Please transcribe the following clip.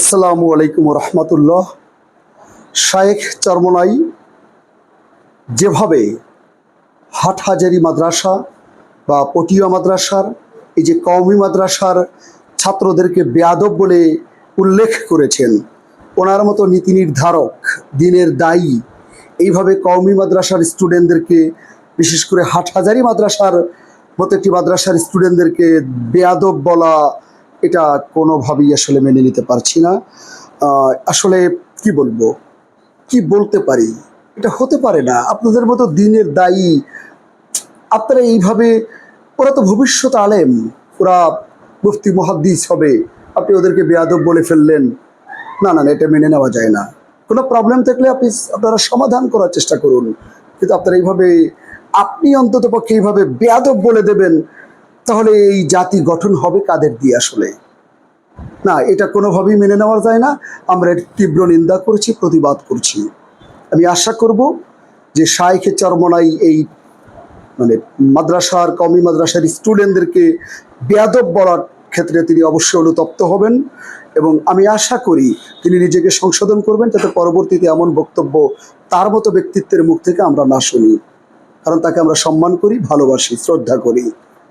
আসসালামু আলাইকুম রহমতুল্লাহ শায়েখ চরমনাই, যেভাবে হাটহাজারি মাদ্রাসা বা পটিয়া মাদ্রাসার, এই যে কওমি মাদ্রাসার ছাত্রদেরকে বেয়াদব বলে উল্লেখ করেছেন, ওনার মতো নীতি নির্ধারক, দিনের দায়ী, এইভাবে কওমি মাদ্রাসার স্টুডেন্টদেরকে, বিশেষ করে হাটহাজারি মাদ্রাসার মতো একটি মাদ্রাসার স্টুডেন্টদেরকে বেয়াদব বলা এটা কোনোভাবেই আসলে মেনে নিতে পারছি না। আসলে কি বলব? কি বলতে পারি? এটা হতে পারে না। আপনাদের মতো দিনের দায়ী, আপনারা এইভাবে, ওরা তো ভবিষ্যৎ আলেম, ওরা মুফতি, মহাদ্দিস হবে। আপনি ওদেরকে বেয়াদব বলে ফেললেন। না না এটা মেনে নেওয়া যায় না। কোনো প্রবলেম থাকলে আপনি আপনারা সমাধান করার চেষ্টা করুন। কিন্তু আপনারা এইভাবে, আপনি অন্তত পক্ষে এইভাবে বেয়াদব বলে দেবেন তাহলে এই জাতি গঠন হবে কাদের দিয়ে আসলে? না, এটা কোনোভাবেই মেনে নেওয়া যায় না। আমরা এর তীব্র নিন্দা করছি, প্রতিবাদ করছি। আমি আশা করব যে শাইখে চরমনাই এই মানে মাদ্রাসার কমি মাদ্রাসার স্টুডেন্টদেরকে বেয়াদব বলার ক্ষেত্রে তিনি অবশ্যই অনুতপ্ত হবেন এবং আমি আশা করি তিনি নিজেকে সংশোধন করবেন যাতে পরবর্তীতে এমন বক্তব্য তার মতো ব্যক্তিত্বের মুখ থেকে আমরা না শুনি। কারণ তাকে আমরা সম্মান করি, ভালোবাসি, শ্রদ্ধা করি।